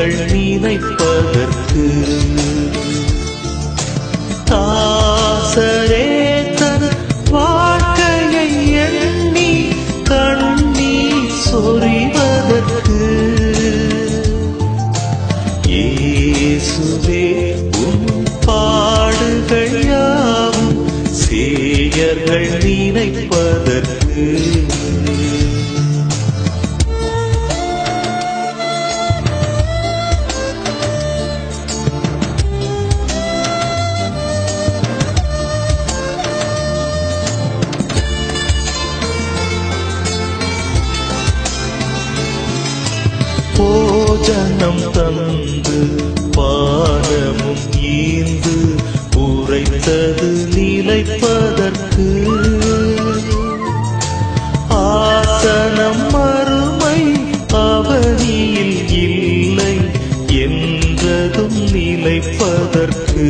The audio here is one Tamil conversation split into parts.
கண்கள் நினைப்பதற்கு. தாசரே தன் வாழ்க்கையை எண்ணி கண்ணீர் சொறிவதற்கு இயேசுவே உன் பாடுகள் யாவும் சேயர்கள் நினைப்பதற்கு. போஜனம் தந்து பானமும் ஈந்து உரைத்தது நிலைப்பதற்கு. ஆசனம் மறுமை அவதியில் இல்லை என்றதும் நிலைப்பதற்கு.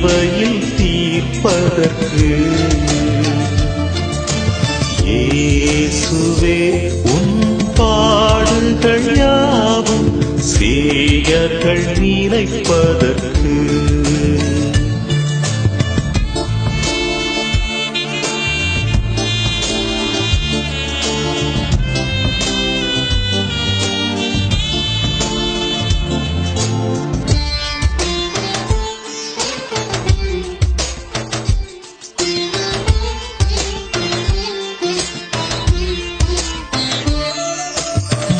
தீர்வையில் தீர்ப்பதற்கு. இயேசுவே உன் பாடுகள் யாவும் சேயர்கள் நினைப்பதற்கு.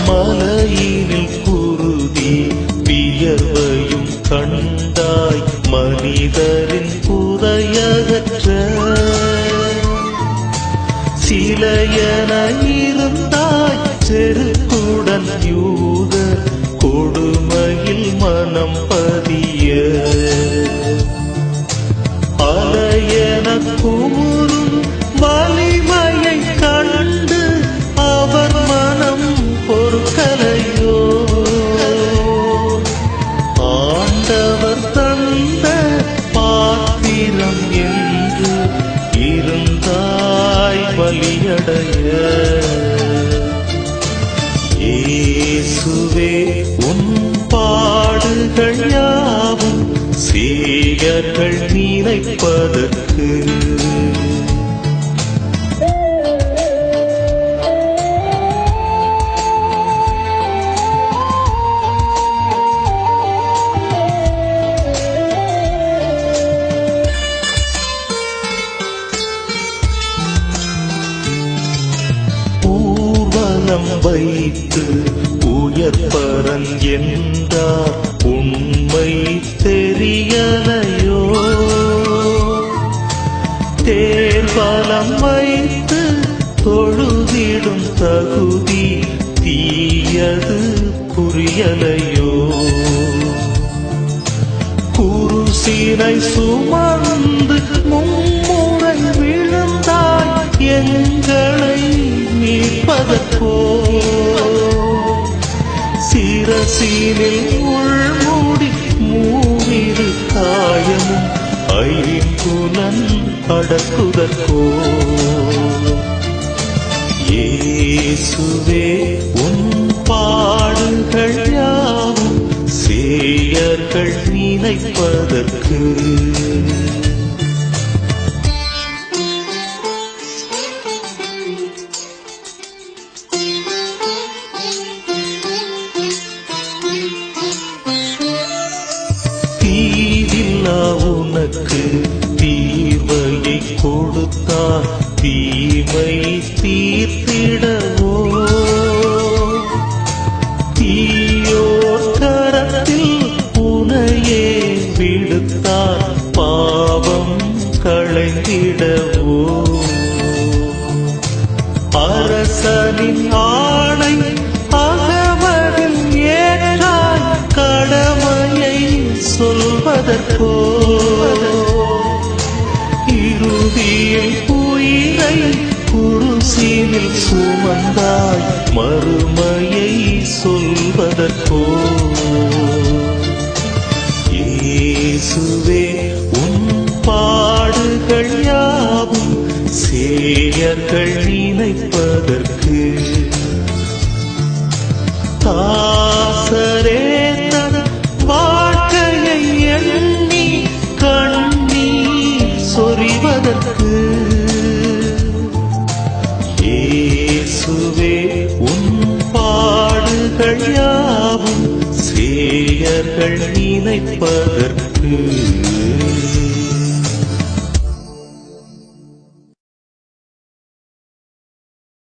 மலையினில் குருதி வியர்வையும் கண்டாய் மனிதரின் புதையகற்ற. சிலையன இருந்தாய் செருக்குடன் யூத கொடுமையில் மனம் பதிய. சேயர்கள் நினைப்பதற்கு தெரியலையோ தேர்வலம் வைத்து தொழுதிடும் தகுதி தீயது புரியலையோ குருசினை சுமந்து மும்முறை விழுந்தாய் எங்களை மீட்பதற்கோ? சிரசீனில் உள்ள ஐம்புலன் அடக்குதற்கோ ஏசுவே உன் பாடுகள் யாவும் சேயர்கள் நினைப்பதற்கு. தீவில்லா தீயோர் கரத்தில் விடுத்தார் பாவம் களைந்திடவோ. அரசனின் ஆணை அகமதில் ஏற்றாய் கடமையை சொல்வதற்கோ. இறுதியில் குருசீனில் சுமந்தாய் மறுமையை சொல்வதற்கோ? இயேசுவே உன் பாடுகள் யாவும் சேயர்கள் நினைப்பதற்கு. தாசரே பாடுகள் யாவும் சேயர்கள் நினைப்பதற்கு.